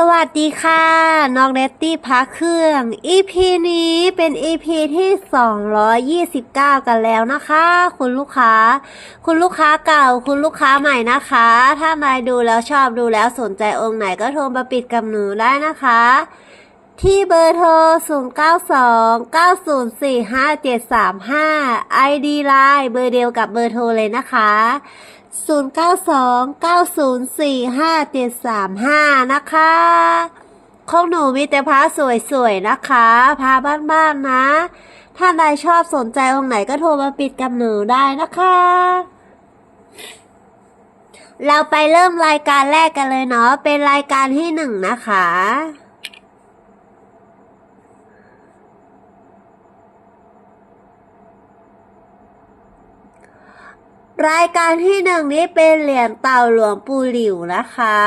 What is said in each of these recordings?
สวัสดีค่ะ น้องเนตตี้พักเครื่อง EP นี้เป็น EP ที่ 229 กันแล้วนะคะ คุณลูกค้า คุณลูกค้าเก่า คุณลูกค้าใหม่นะคะ ถ้านายดูแล้วชอบดูแล้วสนใจองค์ไหนก็โทรมาปิดกับหนูได้นะคะ ที่เบอร์โทร 092 904 5735 ID Line เบอร์เดียวกับเบอร์โทรเลยนะคะ 092 904 5735 นะคะ ของหนูมีแต่พระสวยๆ นะคะพระบ้านๆนะ ถ้าใดชอบสนใจองค์ไหนก็โทรมาปิดกับหนูได้นะคะ เราไปเริ่มรายการแรกกันเลยเนาะ เป็นรายการที่หนึ่งนะคะ รายการที่หนึ่งนี้เป็นเหรียญเต่าหลวงปู่หลิวนะคะ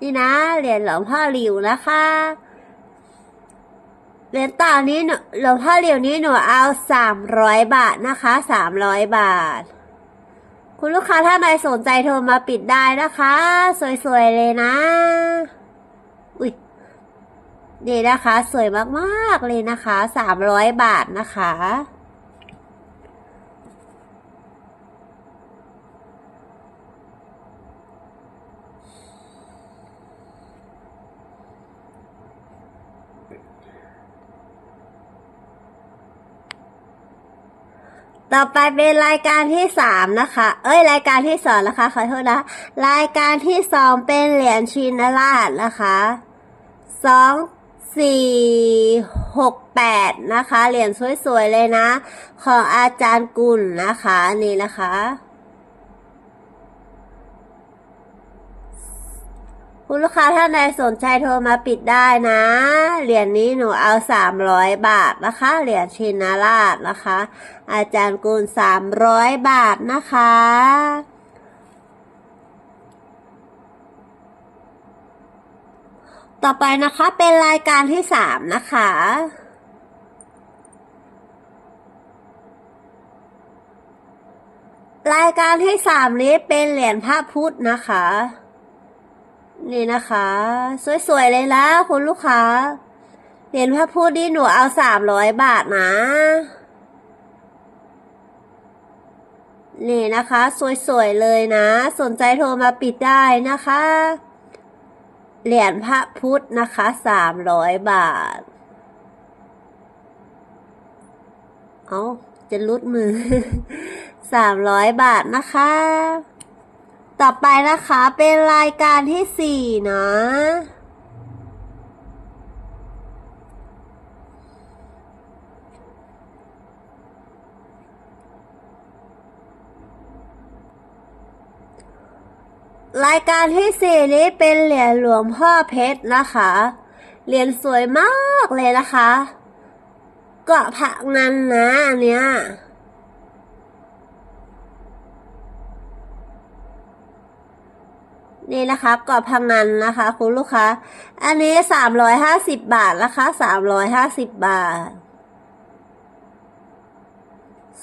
นี่นะเหรียญหลวงพ่อหลิวนะคะเหรียญเต่านี้หลวงพ่อหลิวนี้หนูเอาสามร้อยบาทนะคะสามร้อยบาท คุณลูกค้าถ้าใครสนใจโทรมาปิดได้นะคะ สวยๆเลยนะ อุ้ยนี่นะคะ สวยมากๆเลยนะคะสามร้อยบาทนะคะ ต่อไปเป็นรายการที่สามนะคะ เอ้ยรายการที่สองนะคะขอโทษนะ รายการที่สองเป็นเหรียญชินราชนะคะสองสี่หกแปดนะคะ เหรียญสวยๆเลยนะ ของอาจารย์กุลนะคะนี่นะคะ คุณลูกค้าท่านใดสนใจโทรมาปิดได้นะ เหรียญนี้หนูเอาสามร้อยบาทนะคะ เหรียญชินราชนะคะ อาจารย์กูลสามร้อยบาทนะคะต่อไปนะคะเป็นรายการที่สามนะคะ รายการที่สามนี้เป็นเหรียญพระพุทธนะคะ นี่นะคะ สวยๆเลยนะคุณลูกค้าเหรียญพระพุทธนี่หนูเอาสามร้อยบาทนะนี่นะคะ สวยๆเลยนะ สนใจโทรมาปิดได้นะคะ เหรียญพระพุทธนะคะสามร้อยบาท เอาจะลุดมือสามร้อยบาทนะคะ ต่อไปนะคะเป็นรายการที่สี่นะ รายการที่สี่นี้เป็นเหรียญหลวงพ่อเพชรนะคะ เหรียญสวยมากเลยนะคะ เกาะผักนันนะอันเนี้ย นี่นะคะเกาะพังนันนะคะ คุณลูกค้า อันนี้สามร้อยห้าสิบบาทนะคะสามร้อยห้าสิบบาท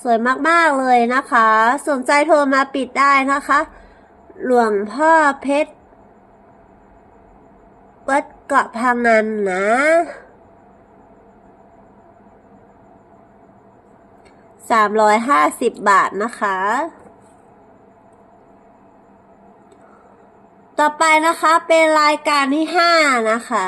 สวยมากๆเลยนะคะ สนใจโทรมาปิดได้นะคะ หลวงพ่อเพชรวัดเกาะพังนันนะสามร้อยห้าสิบบาทนะคะ ต่อไปนะคะเป็นรายการที่ห้านะคะ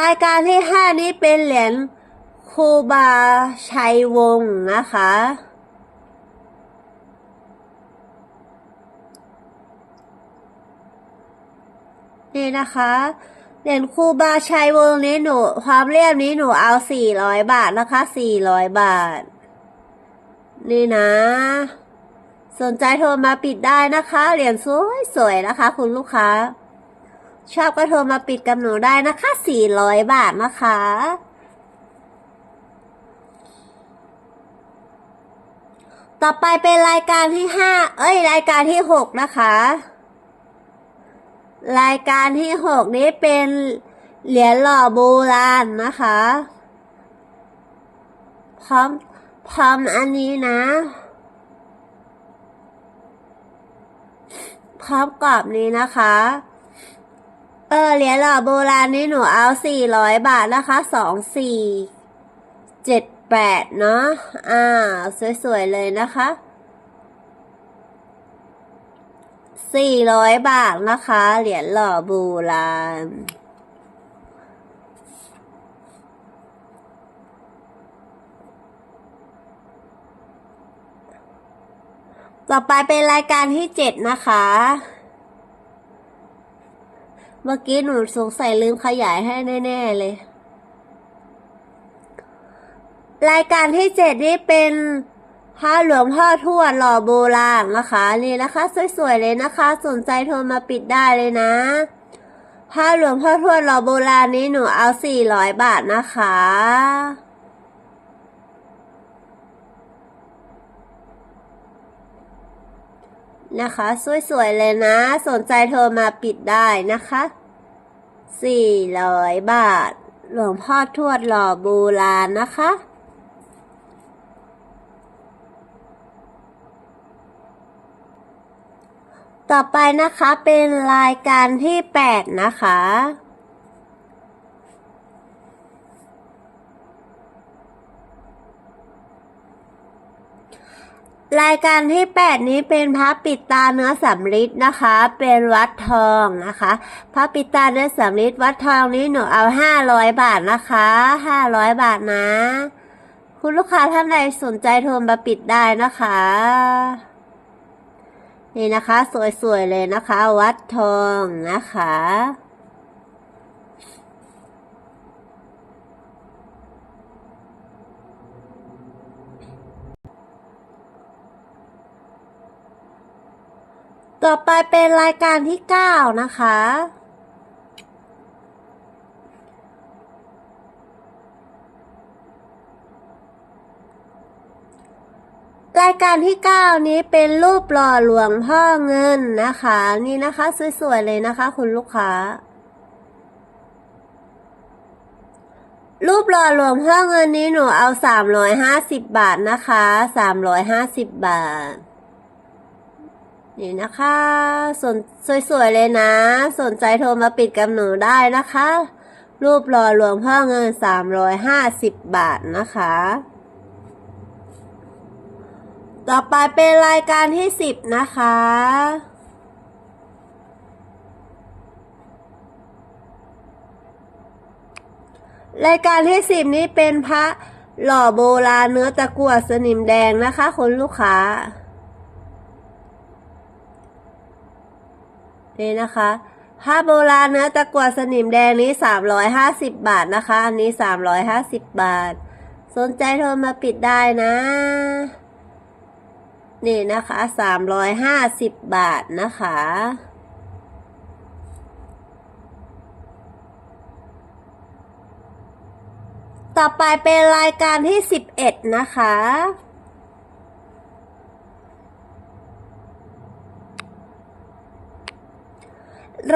รายการที่ห้านี้เป็นเหรียญครูบาชัยวงศ์นะคะนี่นะคะ เหรียญครูบาชัยวงนี้หนูความเรียบนี้หนูเอาสี่ร้อยบาทนะคะสี่ร้อยบาท นี่นะ สนใจโทรมาปิดได้นะคะ เหรียญสวยๆนะคะ คุณลูกค้า ชอบก็โทรมาปิดกับหนูได้นะคะ400บาทนะคะต่อไปเป็นรายการที่5เอ้ย รายการที่6นะคะ รายการที่ 6 นี้เป็นเหรียญหล่อโบราณนะคะ พร้อมพร้อมอันนี้นะ พร้อมกรอบนี้นะคะ เออเหรียญหล่อโบราณนี่หนูเอาสี่ร้อยบาทนะคะสองสี่เจ็ดแปดเนาะอ่า สวยๆเลยนะคะ สี่ร้อยบาทนะคะ เหรียญหล่อโบราณต่อไปเป็นรายการที่เจ็ดนะคะ เมื่อกี้หนูสงสัยลืมขยายให้แน่ ๆ เลย รายการที่เจ็ดนี่เป็น พระหลวงพ่อทวดหล่อโบราณนะคะ นี่นะคะ สวยๆเลยนะคะ สนใจโทรมาปิดได้เลยนะพระหลวงพ่อทวดหล่อโบราณนี้หนูเอาสี่ร้อยบาทนะคะนะคะ สวยๆเลยนะ สนใจโทรมาปิดได้นะคะสี่ร้อยบาท หลวงพ่อทวดหล่อโบราณนะคะ ต่อไปนะคะเป็นรายการที่แปดนะคะ รายการที่ 8 นี้เป็นพระปิดตาเนื้อสำริดนะคะ เป็นวัดทองนะคะ พระปิดตาเนื้อสำริดวัดทองนี้หนูเอา 500 บาทนะคะ 500 บาทนะ คุณลูกค้าท่านใดสนใจโทรมาปิดได้นะคะ นี่นะคะสวยๆเลยนะคะ วัดทองนะคะ ต่อไปเป็นรายการที่ 9 นะคะ ราย การที่ 9 นี้เป็นรูปหล่อหลวงพ่อเงินนะคะ นี่นะคะสวยๆเลยนะคะ คุณลูกค้า รูปหล่อหลวงพ่อเงินนี้หนูเอา 350 บาทนะคะ 350 บาท นี่นะคะสนสวยๆเลยนะ สนใจโทรมาปิดกับหนูได้นะคะ รูปหล่อหลวงพ่อเงิน 350 บาทนะคะ ต่อไปเป็นรายการที่10นะคะ รายการที่10นี้เป็นพระหล่อโบราณเนื้อตะกั่วสนิมแดงนะคะคุณลูกค้านี่นะคะผ้าโบราณเนื้อตะกั่วสนิมแดงนี้สามร้อยห้าสิบบาทนะคะ อันนี้สามร้อยห้าสิบบาท สนใจโทรมาปิดได้นะ นี่นะคะสามร้อยห้าสิบบาทนะคะ ต่อไปเป็นรายการที่สิบเอ็ดนะคะ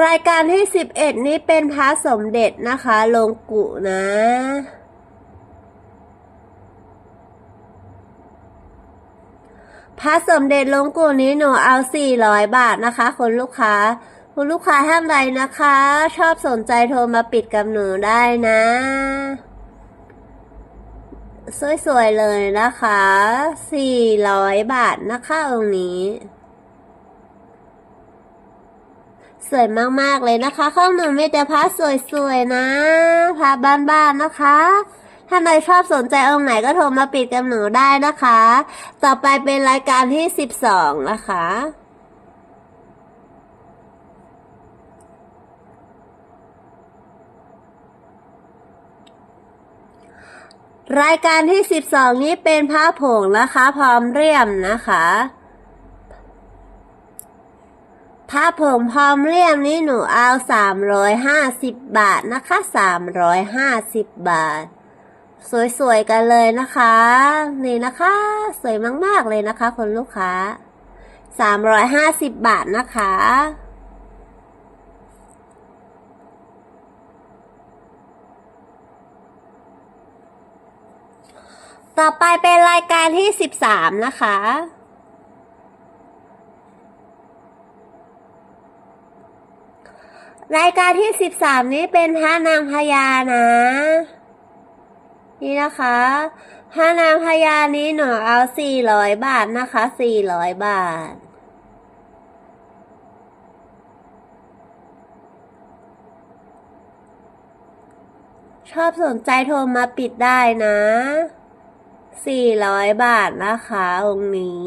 รายการที่ 11 นี้เป็นพระสมเด็จนะคะ ลงกุนะ พระสมเด็จลงกุนี้หนูเอา400บาทนะคะคุณลูกค้า คุณลูกค้าท่านใดนะคะ ชอบสนใจโทรมาปิดกับหนูได้นะ สวยๆเลยนะคะ400บาทนะคะองค์นี้สวยมาก ๆ เลยนะคะ ข้างหนึ่งมีแต่พระสวย ๆ นะพระบ้าน ๆ นะคะ ถ้าใครชอบสนใจองค์ไหนก็โทรมาปิดกับหนูได้นะคะ ต่อไปเป็นรายการที่สิบสองนะคะรายการที่สิบสองนี้เป็นพระผงนะคะ พร้อมเรียมนะคะผ้าผมพร้อมเรียมนี้หนูเอาสามร้อยห้าสิบบาทนะคะสามร้อยห้าสิบบาท สวยๆกันเลยนะคะ นี่นะคะ สวยมากๆเลยนะคะคุณลูกค้าสามร้อยห้าสิบบาทนะคะ ต่อไปเป็นรายการที่สิบสามนะคะรายการที่สิบสามนี้เป็นพระนางพญานะ นี่นะคะ ถ้านางพญานี้หนูเอาสี่ร้อยบาทนะคะสี่ร้อยบาท ชอบสนใจโทรมาปิดได้นะสี่ร้อยบาทนะคะองค์นี้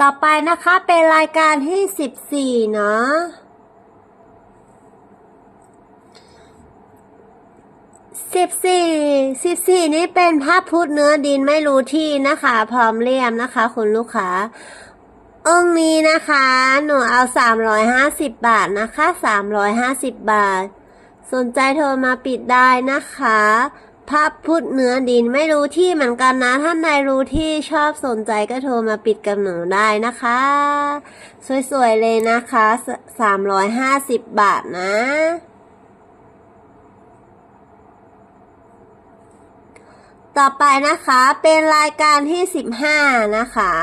ต่อไปนะคะเป็นรายการที่สิบสี่เนาะสิบสี่สิบสี่นี้เป็นภาพพุทธเนื้อดินไม่รู้ที่นะคะ พร้อมเลี่ยมนะคะ คุณลูกค้าองค์นี้นะคะ หนูเอาสามร้อยห้าสิบบาทนะคะสามร้อยห้าสิบบาท สนใจโทรมาปิดได้นะคะ ภาพพุทธเนื้อดินไม่รู้ที่เหมือนกันนะ ท่านใดรู้ที่ชอบสนใจก็โทรมาปิดกับหนูได้นะคะ สวยๆเลยนะคะสามร้อยห้าสิบบาทนะ ต่อไปนะคะเป็นรายการที่สิบห้านะคะ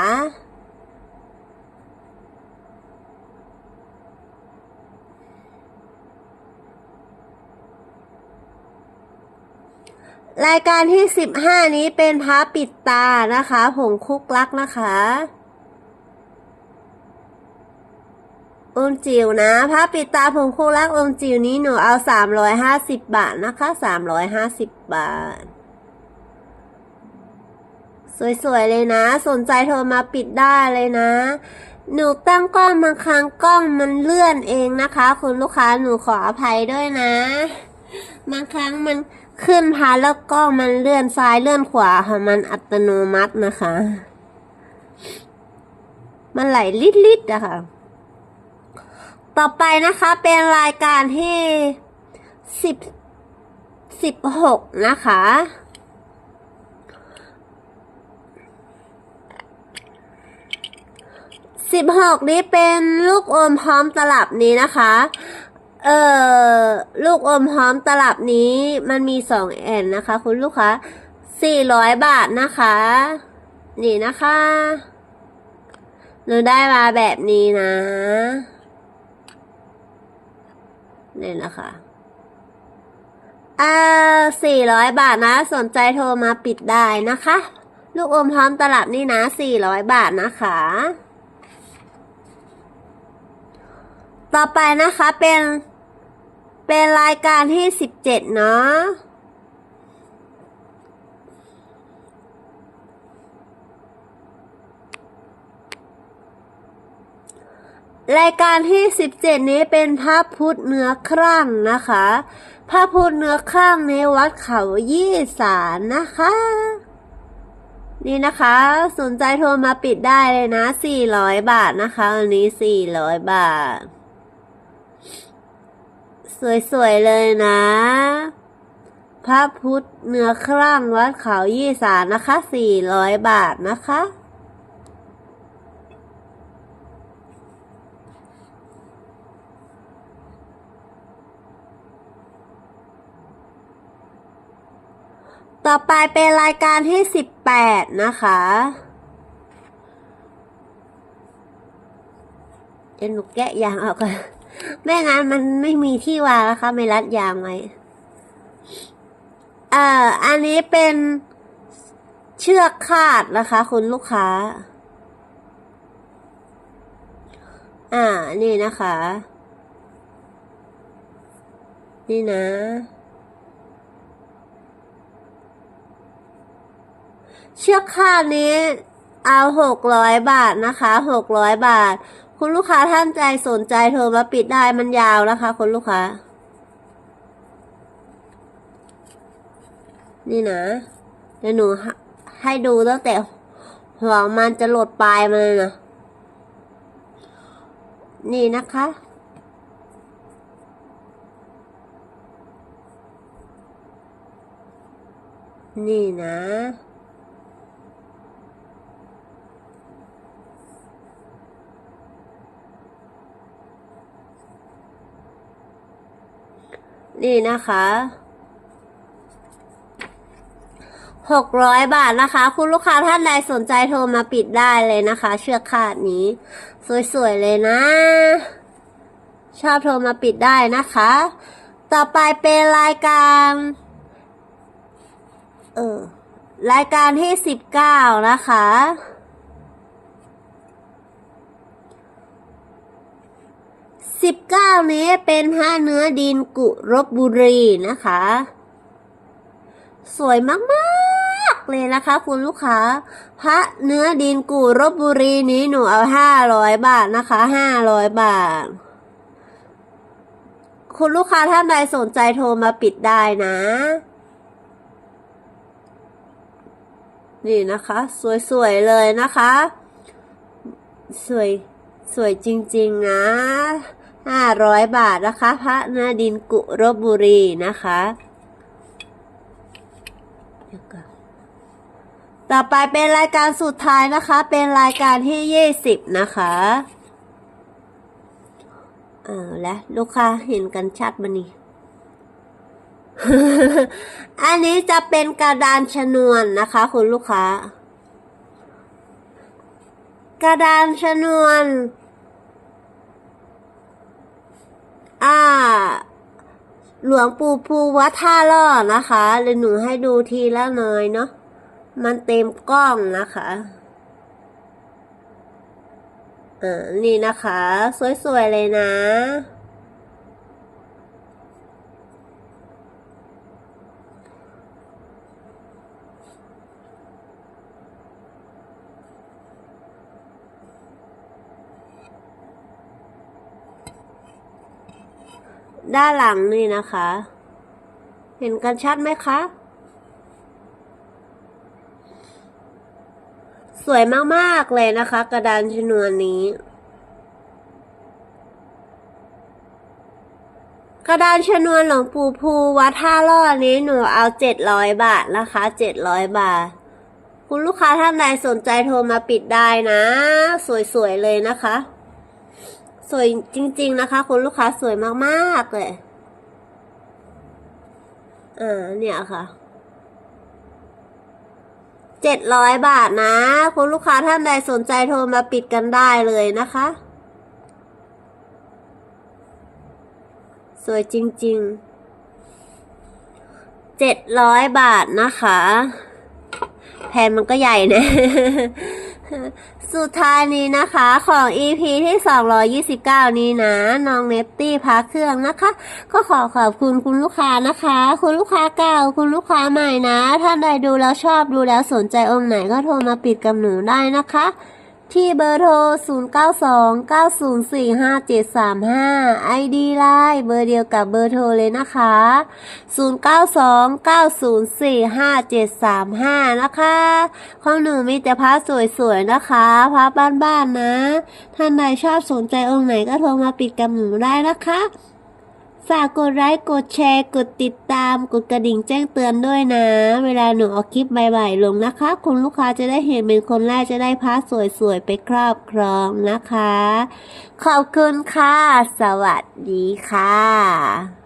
รายการที่สิบห้านี้เป็นพระปิดตานะคะผงคุกลักนะคะองจิ๋วนะพระปิดตาผงคุกลักองจิ๋วนี้หนูเอาสามร้อยห้าสิบบาทนะคะสามร้อยห้าสิบบาท สวยๆเลยนะ สนใจโทรมาปิดได้เลยนะ หนูตั้งกล้องบางครั้งกล้องมันเลื่อนเองนะคะ คุณลูกค้าหนูขออภัยด้วยนะบางครั้งมัน ขึ้นพาแล้วกล้องมันเลื่อนซ้ายเลื่อนขวาค่ะมันอัตโนมัตินะคะ มันไหลลิดๆอะค่ะ ต่อไปนะคะเป็นรายการที่สิบสิบหกนะคะสิบหกนี้เป็นลูกอมพร้อมตลับนี้นะคะ เอ่อลูกอมพร้อมตลับนี้ มันมีสองแอนนะคะ คุณลูกค้าสี่ร้อยบาทนะคะ นี่นะคะหนูได้มาแบบนี้นะนี่นะคะอ่าสี่ร้อยบาทนะ สนใจโทรมาปิดได้นะคะ ลูกอมพร้อมตลับนี่นะสี่ร้อยบาทนะคะ ต่อไปนะคะเป็น เป็นรายการที่สิบเจ็ดเนาะรายการที่สิบเจ็ดนี้เป็นพระพุทธเนื้อครั่งนะคะ พระพุทธเนื้อครั่งในวัดเขายี่สารนะคะ นี่นะคะ สนใจโทรมาปิดได้เลยนะสี่ร้อยบาทนะคะ อันนี้สี่ร้อยบาท สวยๆเลยนะ พระพุทธเนื้อครั่งวัดเขายี่สานะคะสี่ร้อยบาทนะคะ ต่อไปเป็นรายการที่สิบแปดนะคะเดี๋ยวหนูแกะยางออกก่อน แม่งั้นมันไม่มีที่วางนะคะไม่รัดยางไว้เอ่ออันนี้เป็นเชือกคาดนะคะ คุณลูกค้า อ่า นี่นะคะ นี่นะ เชือกคาดนี้เอาหกร้อยบาทนะคะหกร้อยบาท คุณลูกค้าท่านใจสนใจโทรมาปิดได้มันยาวนะคะ คุณลูกค้า นี่นะเดี๋ยวหนูให้ดูตั้งแต่หัวมันจะหลดปลายมันนะนี่นะคะ นี่นะ นี่นะคะหกร้อยบาทนะคะ คุณลูกค้าท่านใดสนใจโทรมาปิดได้เลยนะคะ เชือกคาดนี้ สวยๆเลยนะ ชอบโทรมาปิดได้นะคะ ต่อไปเป็นรายการ เออรายการที่สิบเก้านะคะ สิบเก้านี้เป็นผ้าเนื้อดินกุรบบุรีนะคะ สวยมากๆเลยนะคะ คุณลูกค้าพระเนื้อดินกุรบบุรีนี้หนูเอาห้าร้อยบาทนะคะห้าร้อยบาท คุณลูกค้าท่านใดสนใจโทรมาปิดได้นะ นี่นะคะ สวยๆเลยนะคะ สวยสวยจริง ๆ นะ ห้าร้อยบาทนะคะ พระเนื้อดินกุรบบุรีนะคะต่อไปเป็นรายการสุดท้ายนะคะ เป็นรายการที่ยี่สิบนะคะเออและลูกค้าเห็นกันชัดมานี่ อันนี้จะเป็นกระดานชนวนนะคะ คุณลูกค้า กระดานชนวน อ่า หลวงปู่ภูวัดท่าล่อนะคะเดี๋ยวหนูให้ดูทีละหน่อยเนาะ มันเต็มกล้องนะคะอ่านี่นะคะ สวยๆเลยนะ ด้านหลังนี่นะคะ เห็นกันชัดไหมคะ สวยมากๆเลยนะคะ กระดานชนวนนี้ กระดานชนวนหลวงปู่ภูวัดท่าล่อนี้หนูเอาเจ็ดร้อยบาทนะคะเจ็ดร้อยบาท คุณลูกค้าท่านใดสนใจโทรมาปิดได้นะ สวยๆเลยนะคะ สวยจริง ๆ นะคะคุณลูกค้าสวยมากๆเลยอ่าเนี่ยค่ะเจ็ดร้อยบาทนะ คุณลูกค้าท่านใดสนใจโทรมาปิดกันได้เลยนะคะ สวยจริง ๆเจ็ดร้อยบาทนะคะแผ่นมันก็ใหญ่นะ สุดท้ายนี้นะคะของ EP ที่ 229 นี้นะน้องเนตตี้พักเครื่องนะคะ ก็ขอขอบคุณคุณลูกค้านะคะ คุณลูกค้าเก่า คุณลูกค้าใหม่นะท่านใดดูแล้วชอบดูแล้วสนใจองค์ไหนก็โทรมาปิดกับหนูได้นะคะ ที่เบอร์โทร 0929045735 ID ไลน์เบอร์เดียวกับเบอร์โทรเลยนะคะ 0929045735 นะคะของหนูมีแต่พระสวยๆนะคะพระบ้านๆนะ ท่านใดชอบสนใจองค์ไหนก็โทรมาปิดกับหนูได้นะคะ ฝากกดไลค์ กดแชร์ กดติดตาม กดกระดิ่งแจ้งเตือนด้วยนะ เวลาหนูออกคลิปใหม่ๆลงนะคะ คุณลูกค้าจะได้เห็นเป็นคนแรกจะได้พาสวยๆ ไปครอบครองนะคะ ขอบคุณค่ะ สวัสดีค่ะ